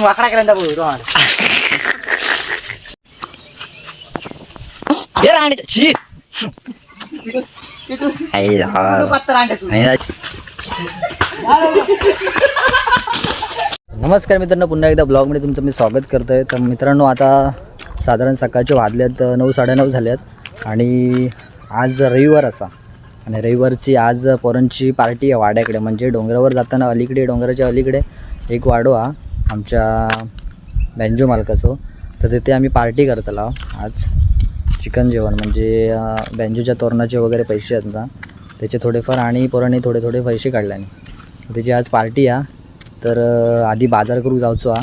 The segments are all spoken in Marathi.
वाकडा केला बोल हे राहणे शी नमस्कार मित्रांनो पुन्हा एकदा ब्लॉगमध्ये तुमचं मी स्वागत करतो आहे तर मित्रांनो आता साधारण सकाळचे वाजल्यात नऊ साडेनऊ झाल्यात आणि आज रविवार असा. आणि रविवारची आज पोरांची पार्टी आहे वाड्याकडे. म्हणजे डोंगरावर जाताना अलीकडे डोंगराच्या अलीकडे एक वाडो हा आमच्या बँजो मालकाचो. तर तिथे आम्ही पार्टी करतला. आज चिकन जेवण. म्हणजे बँजूच्या तोरणाचे वगैरे पैसे आहेत ना त्याचे थोडेफार आणि पोरांनी थोडे थोडे पैसे काढल्याने त्याची आज पार्टी आहे तर आधी बाजार करू जाऊचो हा.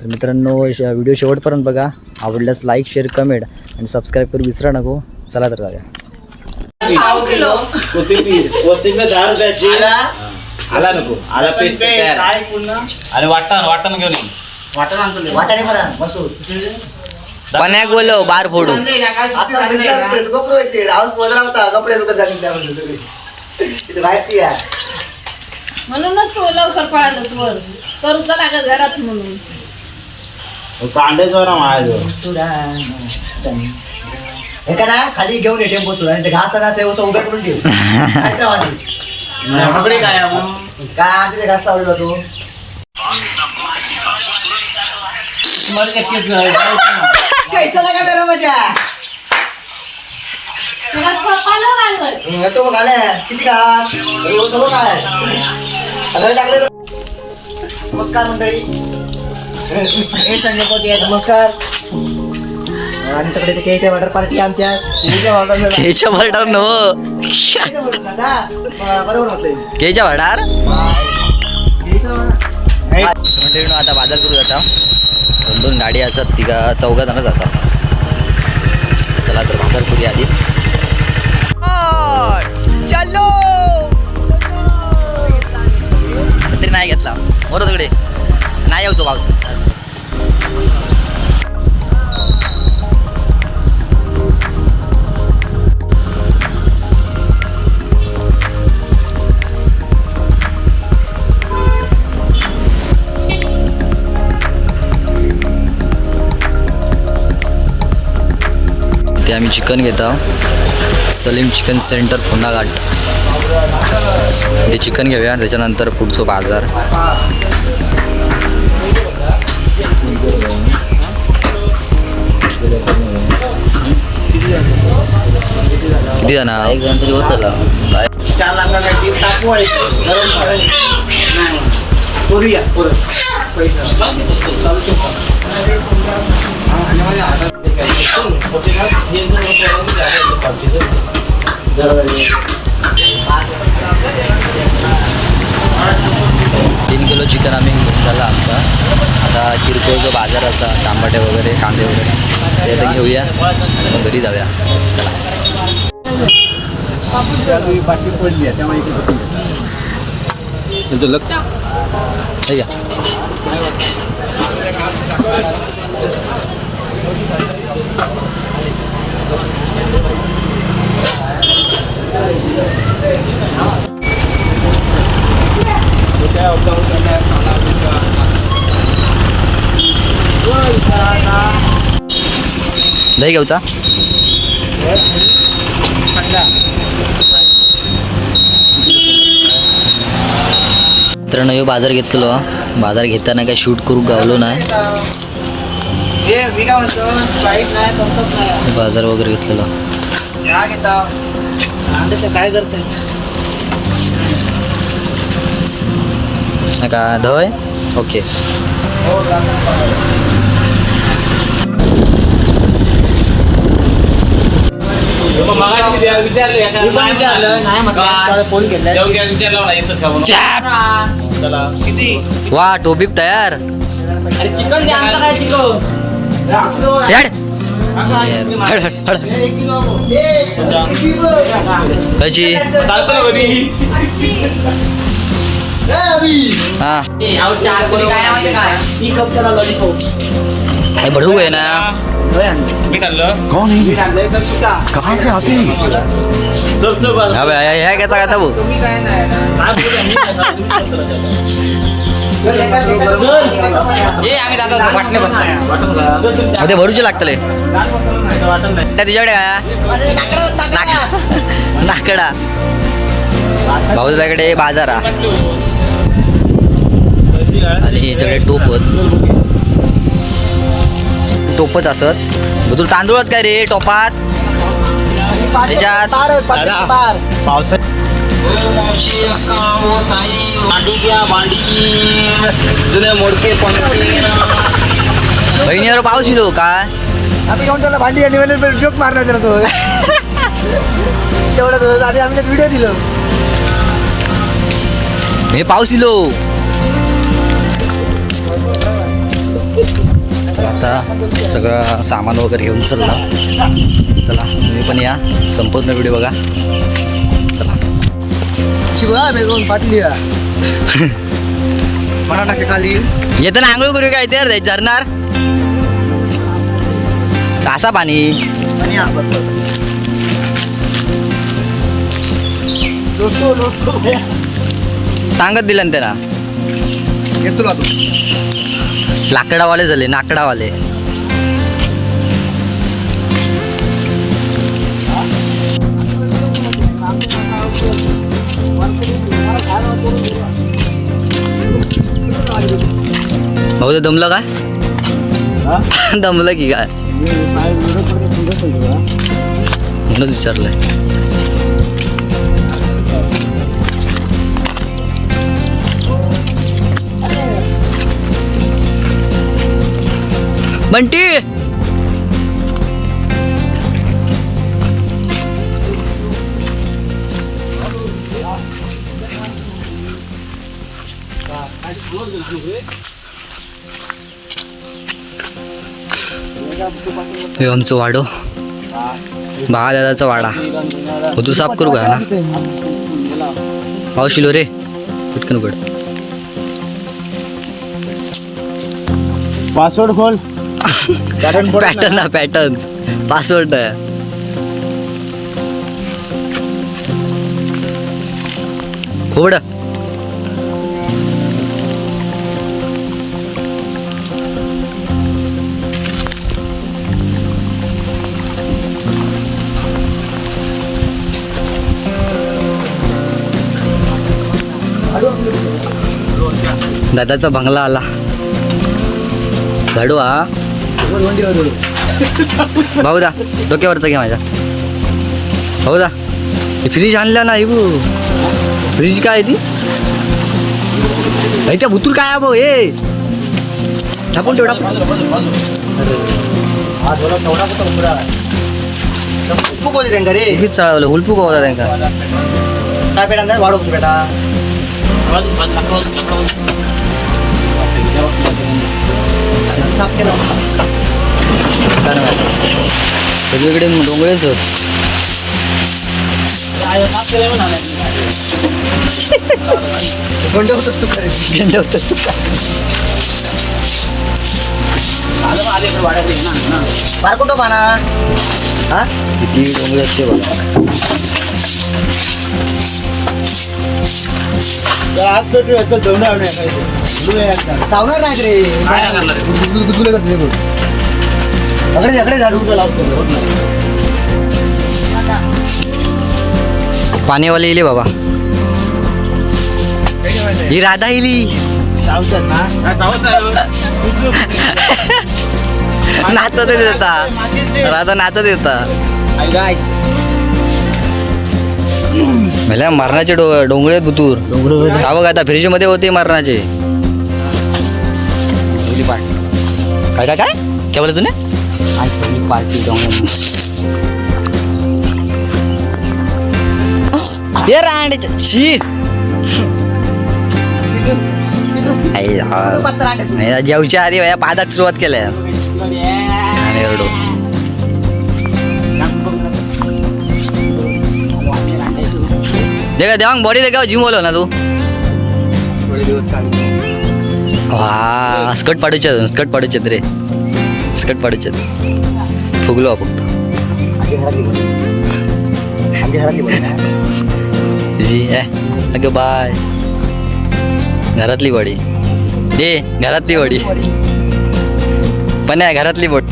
तर मित्रांनो श व्हिडिओ शेवटपर्यंत बघा. आवडल्यास लाईक शेअर कमेंट आणि सबस्क्राईब करू विसरा नको. चला तर जाऊया. कोथिंबीर. कोथिंबीर दहा रुपयाची आला? नको. आला पेस्ट तयार. आणि वाटण वाटण घेऊन ये. वाटाणे बरा बसू पण्याक बोलो बार फोडू. आता कपडे येते राहुल पोदरा होता. कपडे दुकान सगळी. तिथे माहिती आहे. म्हणूनच तो लवकर पळालच वर. करूच लागत घरात म्हणून. कांद्याचं ना माझ्याजवळ. हे का ना खाली घेऊन ये टेम्पो तुला आणि ते घास ना ते उभ्या करून ठेव. काय काय आमच्या ते घास लावलेला तू. कैसा लागा मेरा मजा? तो बघ आलाय. किती घास? रोज सगळं काय सगळं टाकले नमस्कार मंडळी. हे नमस्कार. आणि तिकडे ते केच्या वॉटर पार्टी आमच्या. केच्या वॉटर केच्या भरडार नो. बरोबर केच्या भरडार मंडळीनो आता बाजार करू जाता दोन दोन गाडी असतात तिघा चौघा जण जातात. चला तर बाजार करूया आधी. चालो तरी नाही घेतला. बरोबर तिकडे. नाही यावचो पाऊस आम्ही चिकन घेत. आहोत सलीम चिकन सेंटर पुन्हा घाट ते चिकन घेऊया त्याच्यानंतर पुढचं बाजार. किती जण आहात? तीन किलो चिकन आम्ही घेऊन झाला आमचा. आता किरकोळ जो बाजार असा टमाटे वगैरे कांदे वगैरे ते आता घेऊया. आणि मग घरी जाऊया. चला. तुमचं लग घ्या. दही घेऊचा मित्रांनो नयो बाजार घेतलो हो. बाजार घेताना काय शूट करू गावलो नाही. बाजार वगैरे घेतलेला. काय करताय नाही का? धय ओके वा टोपी तयार. चिकन द्या आमचं काय चिकन? याड. हड, हड, हड. कशी चालतं ना कधी? ए, अभि. हा ती कप त्याला लॉलीपॉप हे भडूक आहे ना मी खाल्लं चल चल बस. हा बाई, ह्या घ्यायचा ए आम्ही जातो वाटणे का? ते भरूचे लागतले तुझ्याकडे ना. नाकडा. भाऊ त्याकडे बाजारा. हो. आणि याच्याकडे टोपत. टोपच असत. तुला तांदूळ काय रे? टोपात. पार आहेत, पाच- दादा. पार. पावसात बहिणीवर पाऊस येलो काय? आम्ही घेऊन त्याला भांडी आणि म्हणे जोक मारला त्याला तो. तेवढं तो. आधी आम्ही व्हिडिओ दिलो. हे पाऊस इलो आता सगळं सामान वगैरे घेऊन चालला चला तुम्ही पण या. संपूर्ण व्हिडिओ बघा. चला. खाली येताना आंघोळ करू काय ते झरणार? असा पाणी. सांगत दिलं ना त्याला. येतो लाकडावाले झाले नाकडावाले. भाऊ दमलं काय? दमलं की काय? म्हणून विचारलंय. बंटी! हे आमचं वाडो. दादाचा वाडा. हो तू साफ करू का ना पाऊस शिलो रे. पटकन उघड. पासवर्ड खोल. पॅटर्न ना पॅटर्न. पासवर्ड. दादाचा बंगला आला. झाडू हा भाऊ दा डोक्यावरचा घे माझ्या. भाऊ दा फ्रीज आणला ना इबू फ्रीज काय ती? त्या भुतूर काय आहे भाऊ हे टाकून ठेव टाकून. खूप होते त्यांका रे? हीच चालवलं हुलपूक होता त्यांका? काय पेटा वाढवतो बेटा साफ केलं काय नाही माहिती. सगळीकडे डोंगळेच होत कोणते होतं तू खरे झेंडे होतं बार कुठं पाना हा किती डोंगळे असते बघा चावणार नाही रे. गुदगुले करते ते. बघ. अकडे अकडे झाडू पाणीवाले इले बाबा. ही राधा इली. नाचत येता राधा नाचत येता मला मरणाचे डो डोंगळे बुतूर. बघ आता फ्रीजमध्ये होते मरणाचे? काय काय काय? काय बोला तुने? पार्टी रांडे शी हा. जेवच्या आधी पादाक सुरुवात केल्या. आणि देखा देवांग बॉडी देखा जिम बोलो ना तू. थोडे दिवस काढले वा स्कट पाडूचे स्कट पाडूचे रे. स्कट पाडूचे फुगलो फक्त ए अगं बाय. घरातली बडी. ए घरातली बडी. पण आहे घरातली बड.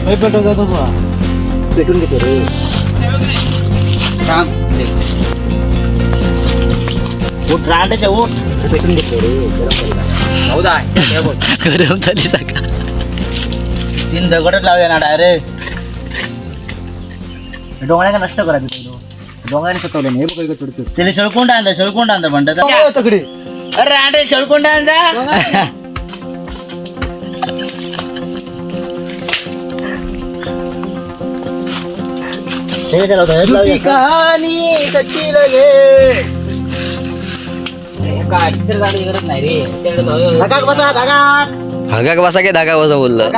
पेटून घेतो रे. गरम करू नका. गरम झाली जागा तीन दगडच लावूया ना डायरेक्ट डोंगळ्या का नष्ट करा तिथे डोंगळ्याने सतवलं नाही हे बघ इकडे तुडतुड. त्याला शेळकोंड आणता शेळकोंड आणता म्हणतात ओ, तगडे अरे रांडे शेळकोंड आणजा हे काय लावता? का? लगे धगाक बसा धगाक धागा बसा काय धागा बसा बोललं.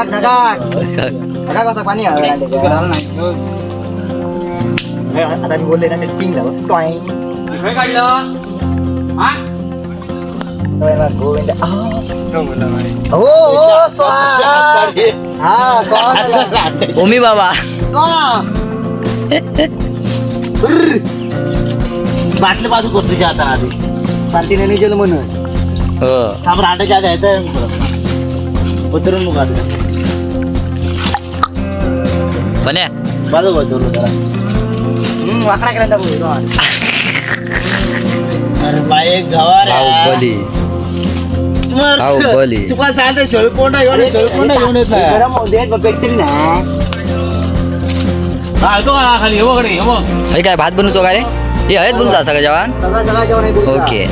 बसा पाणी हवं हे, आता मी बोलले ना ते टिंग झालं टॉईंग. गोविंद. आ. हो हो स्वाहा हा स्वाहा झाला. ओमी बाबा. स्वाहा बाटली बाजू करतो आता आधी? शांतीने निजल म्हणून हो थांब रांडाच्या आधी येतं उतरून मग आता पण आहे बाजू बदललो जरा हम्म, वाकडा केला होता बोल, स्वाहा. अरे बाई एक झवार आहे. बाहुबली मर. बाहुबली. तुला सांगते शेळकोंडा घेऊन ये, शेळकोंडा घेऊन येत नाही गरम होऊ देत बघ पेटतील ना अरे काय भात बनवतो का रे हे आहेत बनवतो सगळं जेवण गुरुचा. ओके.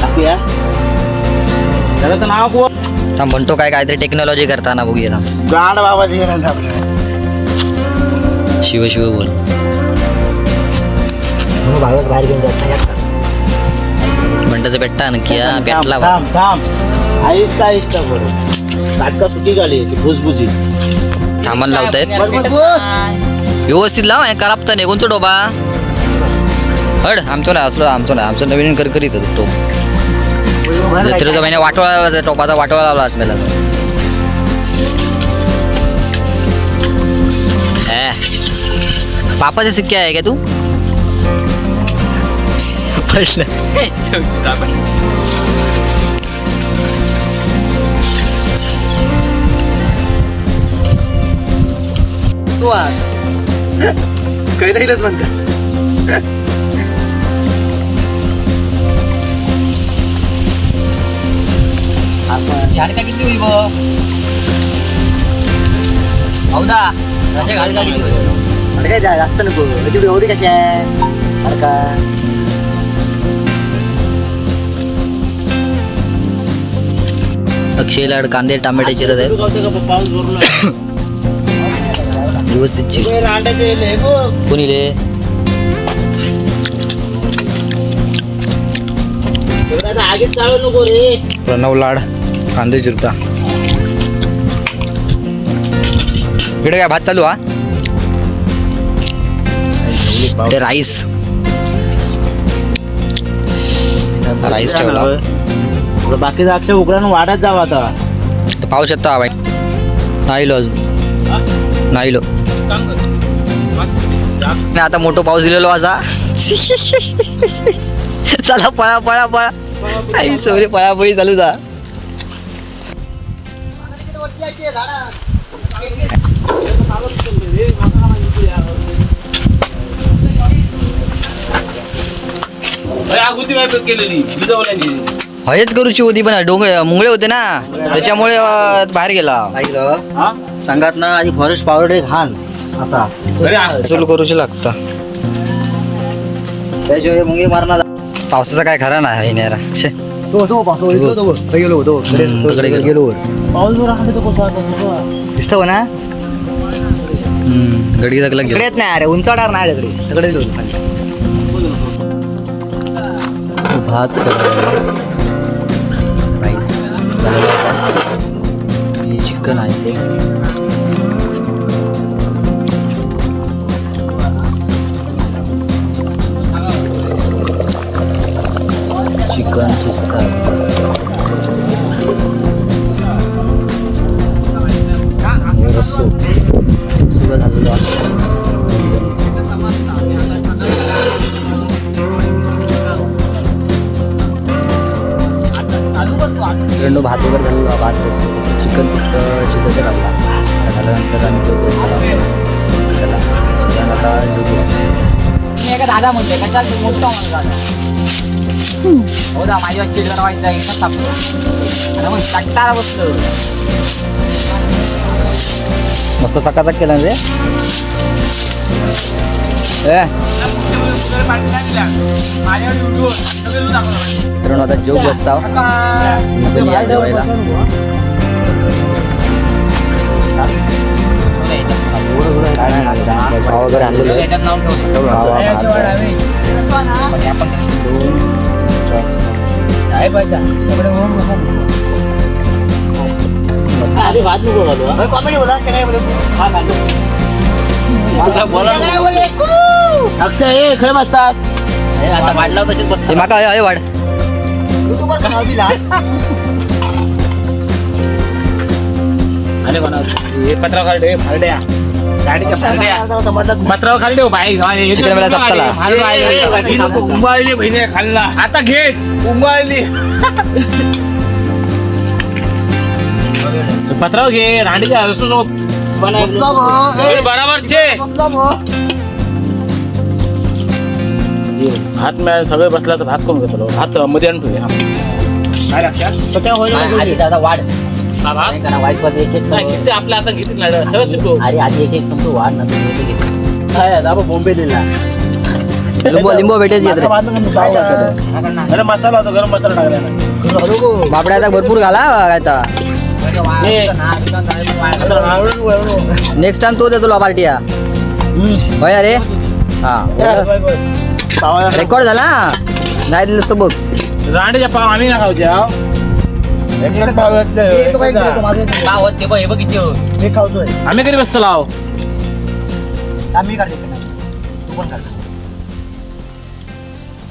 टाकूया त्याचं नाव कोण? थांब म्हणतो काय काहीतरी टेक्नॉलॉजी करताना बघूया. थांब गांड बाबाजी शिव शिव बोल. बाहेर घेऊन जात. म्हणताचं पेट्टा नक्की हा पेटला बा. थांब थांब. आहिस्ता आहिस्ता बरं? काटका सुटी गाली ती भुसभुसी थांबण लावतायत. व्यवस्थित लाव आणि करापता नाही कोणचं डोबा हड आमचं नाही असलं आमचं नाही. आमचं नवीन कर करीत होतो तो लायचं. महिने वाटोळा टोपाचा वाटोळा लावला असमेला पापाचे सिक्के आहे का तू? तू आज कैलाईलच म्हणतात. गाडका किती होईल त्याच्या किती होईल? जास्त नको. तुझी एवढी कशी आहे? अरे का? अक्षय लाड कांदे टमाटे चिरत आहेत. व्यवस्थित चिर. कोणी रे? एवढा आता आगीत चालू नको रे. प्रणव लाड. कांदे चिरता इकडे काय भात चालू हा? राईस राईस ठेवला. बाकीचा अक्षय उकडानं वाढत जावा आता. तर पाहू शकतो हा बाई. नाही लो अजून. नाही लो. नाही आता मोठो पाऊस दिलेलो असा चला पळा पळा पळा. आई सगळे पळापळी चालू जा हयच करूची होती पण डोंगर मुंगळे होते ना. त्याच्यामुळे बाहेर गेला. सांगात ना आधी फॉरेस्ट पावडर घाण आता. चल करूची लागतं. त्याशिवाय मुंगे मारणार. पावसाचा काय खरा नाही तो गेलो तो हम्म, तिकडे गेलो. गेलो पाऊस जर कसं आता दिसतो ना? हम्म, गडी लागला इकडे येत नाही अरे उंचाडार नाही तिकडे तिकडे खाली. भात राईस हे चिकन आहे. कशा मोठा माणूस हो दा माझ्या चिल्लर व्हायचा एकदा तापलो आणि मग कंटाळा बसलो मस्त. चकाचक केला रे मित्रांनो आता जेव बसता या जेवायला. भाव वगैरे आणलेलं आहे त्याच्यात कॉमेडी बोला बोला अक्षय हे खेळ बसतात आता वाढला तशीच बसतात माका हय वाढ युट्यूबर नाव दिला आणि कोणा हे पत्राव फारड्या गाडीच्या फारड्या समजलं पत्राव खालडे हो बाई चिकन मला सपताला. उंबाळली बहिणी खाल्ला. आता घे. उंबाळली. पत्राव घे रांडीच्या रसू बराबर चे भात मिळाला सगळे बसला तर भात करून घेतलो भात मध्ये काय लक्षात दादा वाढ. भात जरा वाईटमध्ये एक एक नाही, किती आपल्या आता घेतील ना सगळं चुकलो अरे आधी एक एक संपतो वाढ नंतर काय आता बॉम्बे दिला. लिंबू लिंबू भेटायची येत रे गरम मसाला होता गरम मसाला टाकला ना. बापड्या आता भरपूर घाला काय आता मसाला आवडून वळवून. नेक्स्ट टाइम तो देतो तुला पार्टी होय अरे? हा रेकॉर्ड झाला? नाही दिलंस तर बघ. रांडेच्या पाव आम्ही ना खाऊचे. एकच पाव घेतले. पाव ते बघ हे बघ किती हो. मी खावतोय आम्ही कधी बसतो लाव. आम्ही काढले तू पण काढ.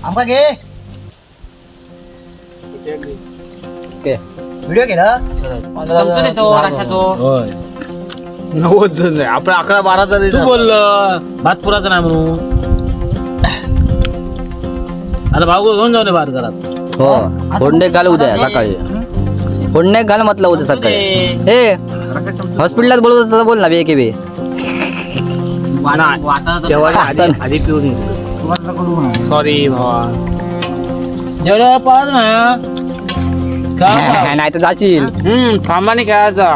आमका घे? ओके व्हिडिओ केला संपतो देतो रशाचो नव्वद जण आहे आपण अकरा बारा जण तू बोलल भात पुराचा नाही म्हणून. अरे भाऊ घेऊन जाऊ नये भात घरात. हो. फोडणे घाल उद्या सकाळी. फोडणे घाल म्हटलं उद्या सकाळी. ए हॉस्पिटलात बोलत असतं बोल ना बे के बे. तेव्हा आधी आधी पिऊन सॉरी भावा. ना काय नाही तर जाशील. हम्म कामाने खेळायचा.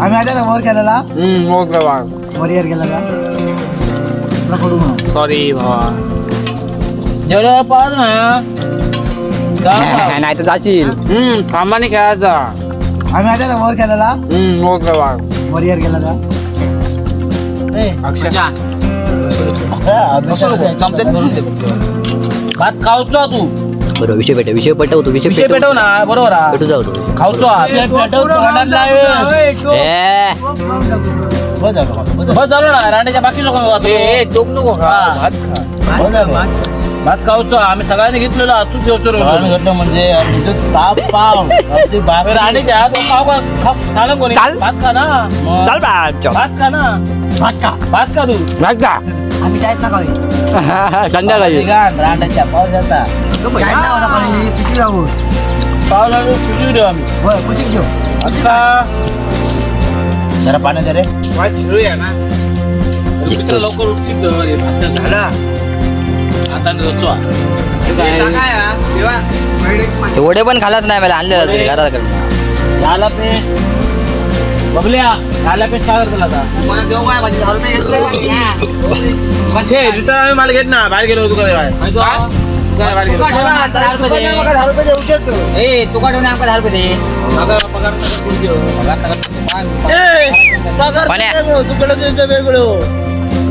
आम्ही आता वर केलेला हम्म ओके केलेला सॉरी भावा. जेवढ्या पाच ना नाही तर जाशील. हम्म कामाने खेळायचा. आम्ही आता वर केलेला. हम्म ओके बा वरियर केलेला. भात खाऊचो तू. बरोबर विषय पेटव विषय पेटव तू विषय विषय पेटव. ना बरोबर हा. पेटू जाऊ तू खाऊचो ए. बस झालं ना रांडेच्या बाकी नको खा. भात खाऊचो आम्ही सगळ्यांनी घेतलेलो तू जेवतो म्हणजे साप पाव रांडेच्या तो खाऊ का खा चालेल कोणी? चाल. भात खा ना. चाल बा भात खा ना. भात का भात खा तू. भात का आम्ही जायत ना खावी संध्याकाळी. रांडेच्या पावसाचा जायत ना होता पण पिशी जाऊ पावला पिशवी देऊ आम्ही. होय कुठे घेऊ आता जरा पाण्यात रे. ना. मित्र लवकर उठशील झाला. आता रसवा ते वडे पण खालाच नाही मला आणलेलं ते. घराकडनं झाला पे बबल्या झाला पे काय करतो आता छे रिटर्न आम्ही मला घेत ना बाहेर गेलो बाहेर. बाहेर ए तुका ठेवून आमका दहा रुपये दे. मागं पगार नका करून देऊ. पाण्या. तुकडं तुझं वेगळं.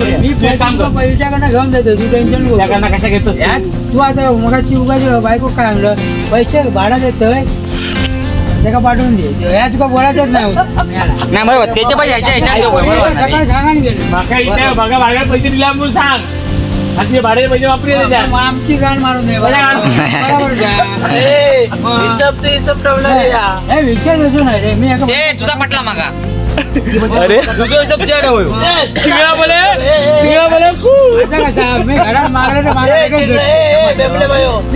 करूया मी तू एक काम कर पैशाकडनं घेऊन देतो तू टेन्शन नको त्याकडनं कशा घेतोस तू? यात तू आता मगाची उगाच बायको काय म्हणलं पैसे भाडा देतोय त्याला पाठवून दे या तुका बोलायचंच नाही होत. मिळाला. नाही बरोबर त्याचे पैसे ह्याच्या ह्याच्यात देऊ, बरोबर सकाळी नाही. सांगा आणि गेले माका इथे बघा भाड्यात पैसे दिल्या म्हणून सांग आणि ते भाडे पैसे वापरू त्याच्यात मग आमची गाण मारून दे बरं. बरोबर. हिशोब ते हिशोब ठेवला रे या. हे विचार असू नाही रे मी एका ए तुझा पटला मागा अरे. बोले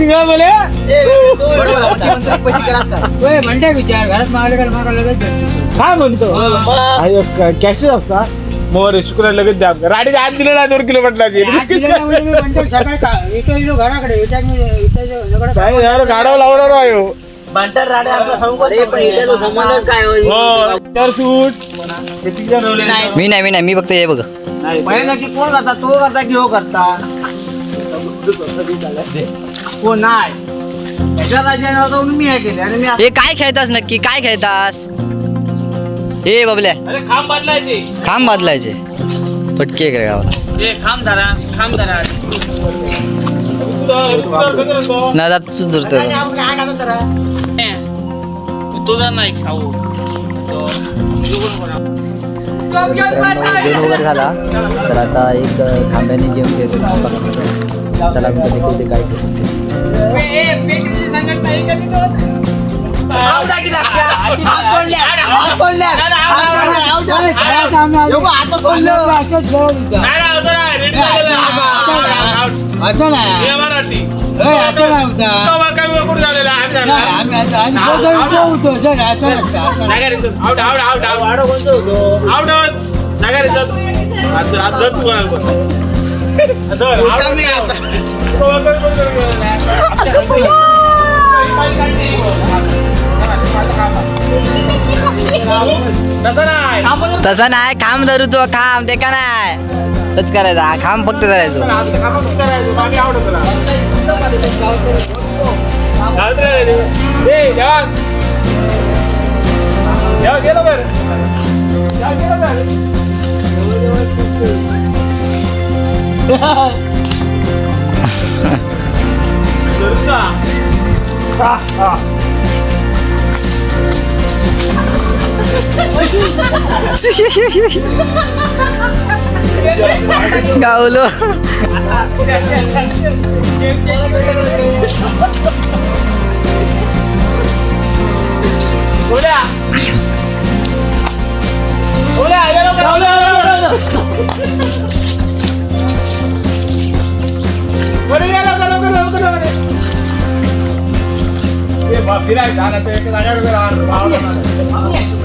बोले बोले म्हणते विचार घरात मागलं. काय म्हणतो? कॅशेच असता मोर शुक्र लगेच द्या राडीच्या आत दिलं ना दोन किलो आज दिलं ना म्हणजे घराकडे गाडव लावणार आहे हो. राडे आपला संबंध काय हो तर सूट ते तिच्या ठेवले नाही मी नाही मी नाही मी फक्त हे बघ. की कोण करता? तो करता की हो करता? कोण नाही. त्याच्या राज्यात मी हे केले आणि मी हे काय खेळतास नक्की? काय खेळतास? हे बबल्या. अरे खांब बदलायचे खांब बदलायचे पटके गावाला. ए खांब धरा खांब धरा. ना जात धरतो तुझा नाही साऊ गेम वगैरे झाला तर आता एक खांब्याने गेम खेळतो खांबा चला कधी कधी काय खेळतो होय, घरात आम्ही आलो. आता तसं नाही. खांब धरू तो खांब ते का नाही? तच करायचा हा खांब फक्त धरायचो गावलो फिरायचं ना ते एका जागेवर राहणार तो बांधला त्याला. बोलत जावलो आमचं धाव गं, आमचं लय धाव गं. तो कॅन्सला तो कॅन्सला तो कॅन्सला मेरा बघा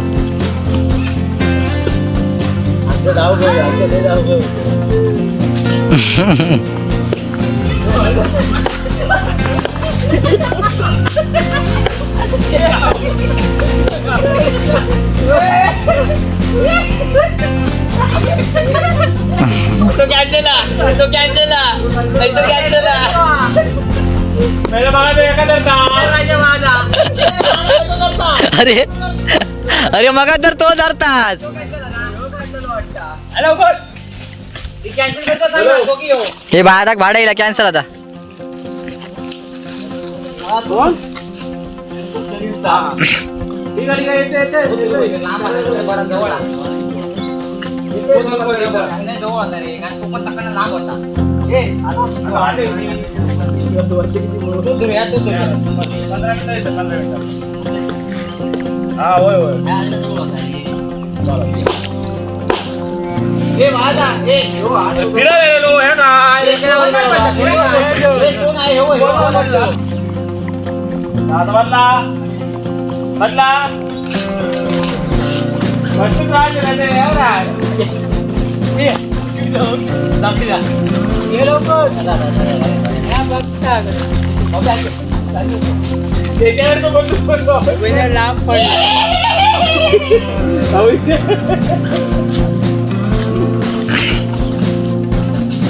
अरे अरे मगा तर तो धरतास हे. भाडा भाडा येईल कॅन्सल आता. ही हा होय होय. फिरायला हे काय आता बदला बदला बसून राहायचं नाही ते, एवढा आहे. ये, दाखली जा. त्याच्यावर तो बघून पडलो. लांब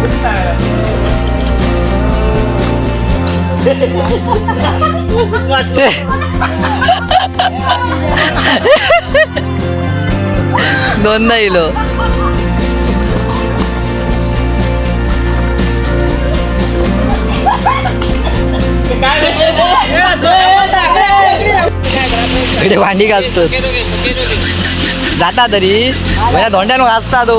पडलं बाबा आणि बोललो बाबा गावाची सगळे गावचे दोनदा इलो इकडे भांडी घासतो जाता तरी माझ्या धोंड्यानं घासता तो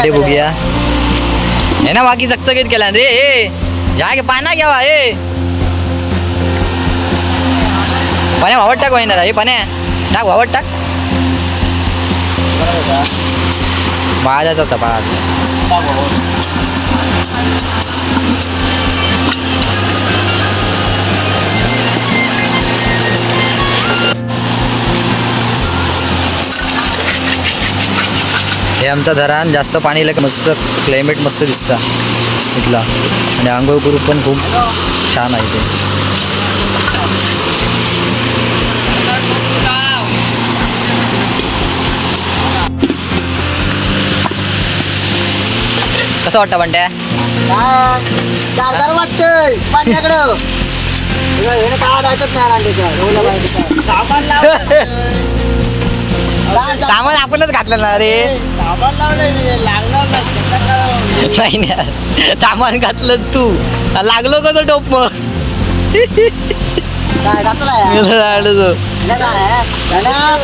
इकडे बघूया हे ना बाकी चकचकीत केला रे ए या गे पाना घ्यावा ए. पाण्या वावट टाक वाहिना हे पाण्या. टाक वावट टाक. बाजाचा तपास हे आमचा धरण जास्त पाणी लाग मस्त क्लायमेट मस्त दिसतं. इथला. आणि आंघोळ करू पण खूप छान आहे ते. कसं वाटतं म्हणत्या काय सामान आपणच घातलं ना रे? सामान लावलंय लागणार नाही सामान घातलं तू. लागलो कसं टोप मग? आहे? लागलं तो. नाही काय त्यांना